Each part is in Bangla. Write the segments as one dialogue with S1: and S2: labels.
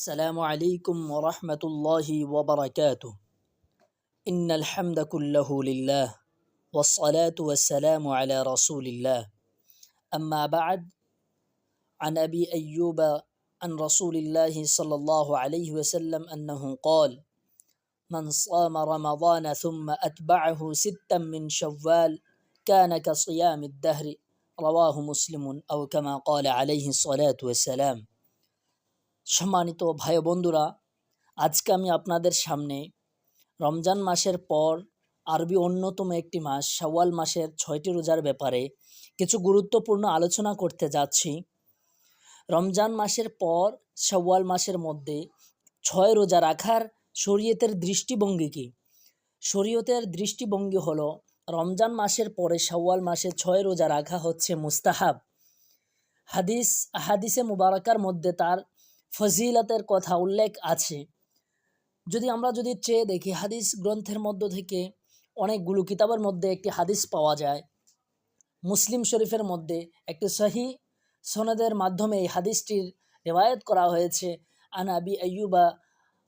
S1: السلام عليكم ورحمة الله وبركاته. إن الحمد كله لله والصلاة والسلام على رسول الله. أما بعد عن أبي أيوب عن رسول الله صلى الله عليه وسلم أنه قال من صام رمضان ثم أتبعه ستا من شوال كان كصيام الدهر. رواه مسلم أو كما قال عليه الصلاة والسلام. সম্মানিত ভাই বন্ধুরা, আজকে আমি আপনাদের সামনে রমজান মাসের পর আরবি অন্যতম একটি মাস, শাওয়াল মাসের ছয়টি রোজার ব্যাপারে কিছু গুরুত্বপূর্ণ আলোচনা করতে যাচ্ছি। রমজান মাসের পর শাওয়াল মাসের মধ্যে ছয় রোজা রাখার শরীয়তের দৃষ্টিভঙ্গি কী? শরীয়তের দৃষ্টিভঙ্গি হলো, রমজান মাসের পরে শাওয়াল মাসে ছয় রোজা রাখা হচ্ছে মুস্তাহাব। হাদিস, হাদিসে মুবারকার মধ্যে তার ফজিলাতের কথা উল্লেখ আছে। যদি আমরা যদি চেয়ে দেখি, হাদিস গ্রন্থের মধ্য থেকে অনেকগুলো কিতাবের মধ্যে একটি হাদিস পাওয়া যায়। মুসলিম শরীফের মধ্যে একটি সহি সনদের মাধ্যমে এই হাদিসটির রেওয়ায়ত করা হয়েছে। আনাবি আয়ুবা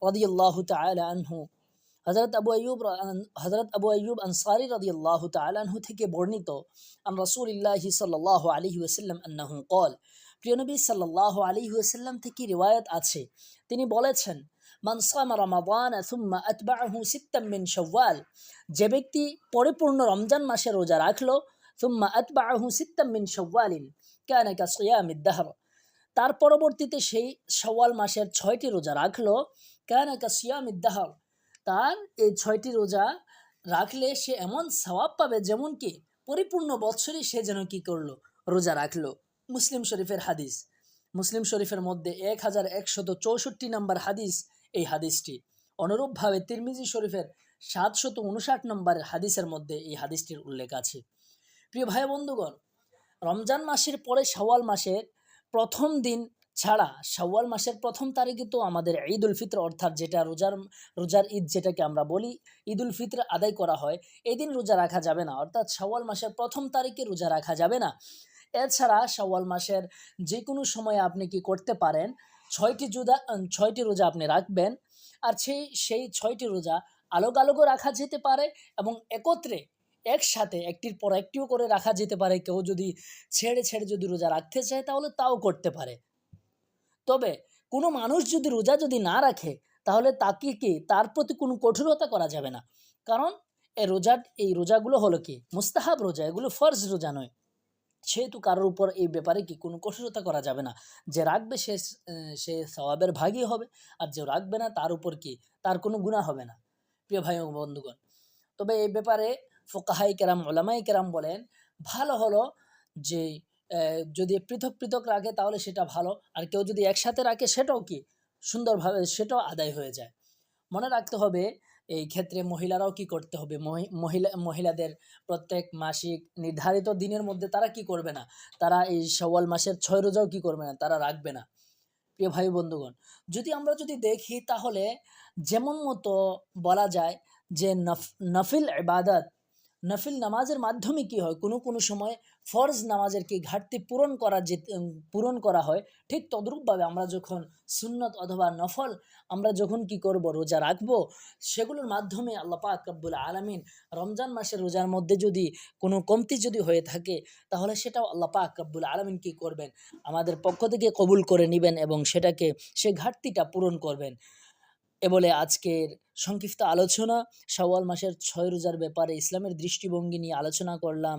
S1: রদিয়াল্লাহ তালহু হজরত আবু আয়ুব হজরত আবু আয়ুব আনসারি রদিয়াল্লাহ তালহু থেকে বর্ণিত, আন রসুল সাল আলহি ওসাল্লাম আন্নাহু কল প্রিয় নবী সাল্লাল্লাহু আলাইহি ওয়াসাল্লাম থেকে রিওয়ায়াত আছে। তিনি বলেছেন, মান সামা রমাদান সুম্মা আতবাহু শাওয়াল যে ব্যক্তি পরিপূর্ণ রমজান মাসে রোজা রাখল, সুম্মা আতবাহু সিত্তাম মিন শাওয়ালিন কানা কা সিয়ামিদ দাহর তার পরবর্তীতে সেই সওয়াল মাসের ছয়টি রোজা রাখল, কানা কা সিয়ামিদ দাহর তার এই ছয়টি রোজা রাখলে সে এমন সওয়াব পাবে যেমন কি পরিপূর্ণ বৎসরই সে যেন কি করল, রোজা রাখল। মুসলিম শরীফের হাদিস। মুসলিম শরীফের মধ্যে এক হাজার একশত চৌষট্টি নম্বর হাদিস এই হাদিসটি। অনুরূপভাবে তিরমিজি শরীফের সাতশত উনষাট নম্বরের হাদিসের মধ্যে এই হাদিসটির উল্লেখ আছে। প্রিয় ভাই বন্ধুগণ, রমজান মাসের পরে শাওয়াল মাসের প্রথম দিন ছাড়া, শাওয়াল মাসের প্রথম তারিখে তো আমাদের ঈদ উল ফিত্র অর্থাৎ যেটা রোজার রোজার ঈদ যেটাকে আমরা বলি ঈদ উল ফিত্র আদায় করা হয়, এদিন রোজা রাখা যাবে না। অর্থাৎ শাওয়াল মাসের প্রথম তারিখে রোজা রাখা যাবে না। এছাড়া শাওয়াল মাসের যে কোনো সময়ে আপনি কি করতে পারেন? ছয়টি জুদা ছয়টি রোজা আপনি রাখবেন আর সেই সেই ছয়টি রোজা আলোক আলোকও রাখা যেতে পারে এবং একত্রে একসাথে একটির পর একটিও করে রাখা যেতে পারে। কেউ যদি ছেড়ে ছেড়ে যদি রোজা রাখতে চায় তাহলে তাও করতে পারে। তবে কোনো মানুষ যদি রোজা যদি না রাখে তাহলে তাকে কি তার প্রতি কোনো কঠোরতা করা যাবে না। কারণ এই রোজার এই রোজাগুলো হলো কি? মুস্তাহাব রোজা, এগুলো ফর্জ রোজা নয়। সেহেতু কারোর উপর এই ব্যাপারে কি কোনো কঠোরতা করা যাবে না? যে রাখবে সে সে সবাবের ভাগই হবে আর যে রাখবে না তার উপর কি তার কোনো গুণা হবে না? প্রিয় ভাই বন্ধুগণ, তবে এই ব্যাপারে ফোকাহাই কেরাম, ওলামাই কেরাম বলেন, ভালো হলো যে যদি পৃথক পৃথক রাখে তাহলে সেটা ভালো, আর কেউ যদি একসাথে রাখে সেটাও কি সুন্দরভাবে সেটাও আদায় হয়ে যায়। মনে রাখতে হবে এই ক্ষেত্রে মহিলারাও কি করতে হবে? মহিলা, মহিলাদের প্রত্যেক মাসিক নির্ধারিত দিনের মধ্যে তারা কি করবে না? তারা এই সওয়াল মাসের ছয় রোজাও কি করবে না? তারা রাখবে না। প্রিয় ভাই বন্ধুগণ, যদি আমরা যদি দেখি তাহলে যেমন মতো বলা যায় যে নফ, নফিল ইবাদত নফিল নামাজের মাধ্যমে কি হয়? কোনো কোনো সময় ফরজ নামাজের কি ঘাটতি পূরণ করা যে পূরণ করা হয়, ঠিক তদ্রূপভাবে আমরা যখন সুন্নত অথবা নফল আমরা যখন কি করব, রোজা রাখব, সেগুলোর মাধ্যমে আল্লাহ পাক আলমিন রমজান মাসের রোজার মধ্যে যদি কোনো কমতি যদি হয়ে থাকে, তাহলে সেটাও আল্লাহ পাক আলমিন কী করবেন? আমাদের পক্ষ থেকে কবুল করে নেবেন এবং সেটাকে, সে ঘাটতিটা পূরণ করবেন। এ বলে আজকের সংক্ষিপ্ত আলোচনা। সওয়াল মাসের ছয় রোজার ব্যাপারে ইসলামের দৃষ্টিভঙ্গি নিয়ে আলোচনা করলাম।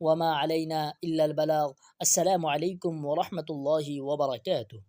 S1: ওয়ামা আলাইনা ইল্লাল বালাগ। আসসালামু আলাইকুম ওরহমতুল্লাহি ওবরাকাতুহ